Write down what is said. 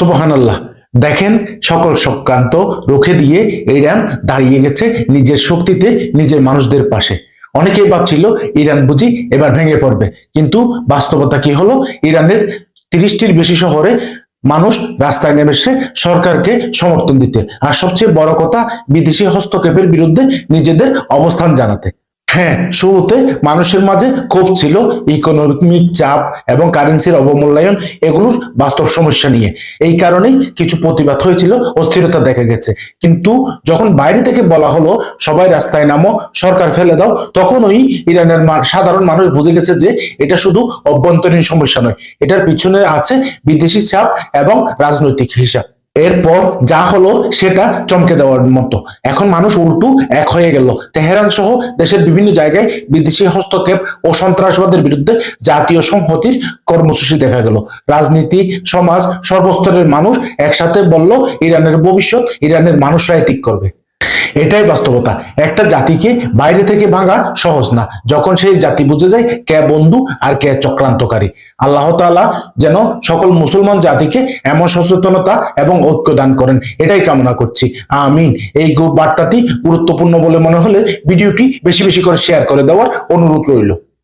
সুবহানাল্লাহ। দেখেন, সকল সক্রান্ত রুখে দিয়ে ইরান দাঁড়িয়ে গেছে নিজের শক্তিতে, নিজের মানুষদের পাশে। অনেকেই ভাবছিল, ইরান বুঝি এবার ভেঙে পড়বে। কিন্তু বাস্তবতা কি হলো? ইরানের তিরিশটির বেশি শহরে মানুষ রাস্তায় নেমেছে সরকারকে সমর্থন দিতে। আর সবচেয়ে বড় কথা, বিদেশি হস্তক্ষেপের বিরুদ্ধে নিজেদের অবস্থান জানাতে। হ্যাঁ শুরুতে মানুষের মাঝে ক্ষোভ ছিল ইকোনমিক চাপ এবং কারেন্সির অবমূল্যায়ন এগুলোর বাস্তব সমস্যা নিয়ে। এই কারণেই কিছু প্রতিবাদ হয়েছিল, অস্থিরতা দেখা গেছে। কিন্তু যখন বাইরে থেকে বলা হলো, সবাই রাস্তায় নামো, সরকার ফেলে দাও, তখন ওই ইরানের সাধারণ মানুষ বুঝে গেছে যে এটা শুধু অভ্যন্তরীণ সমস্যা নয়, এটার পিছনে আছে বিদেশি চাপ এবং রাজনৈতিক হিসাব। এরপর যা হলো সেটা চমকে দেওয়ার মতো। এখন মানুষ উল্টু এক হয়ে গেল। তেহরান সহ দেশের বিভিন্ন জায়গায় বিদেশি হস্তক্ষেপ ও সন্ত্রাসবাদের বিরুদ্ধে জাতীয় সংহতির কর্মসূচি দেখা গেল। রাজনীতি, সমাজ, সর্বস্তরের মানুষ একসাথে বলল, ইরানের ভবিষ্যৎ ইরানের মানুষরাই ঠিক করবে। এটাই বাস্তবতা। একটা জাতিকে বাইরে থেকে ভাঙা সহজ না। যখন সেই জাতি বুঝে যায় কে বন্ধু আর কে চক্রান্তকারী। আল্লাহ তালা যেন সকল মুসলমান জাতিকে এমন সচেতনতা এবং ঐক্য দান করেন। এটাই কামনা করছি। আমিন। এই বার্তাটি গুরুত্বপূর্ণ বলে মনে হলে ভিডিওটি বেশি বেশি করে শেয়ার করে দেওয়ার অনুরোধ রইল।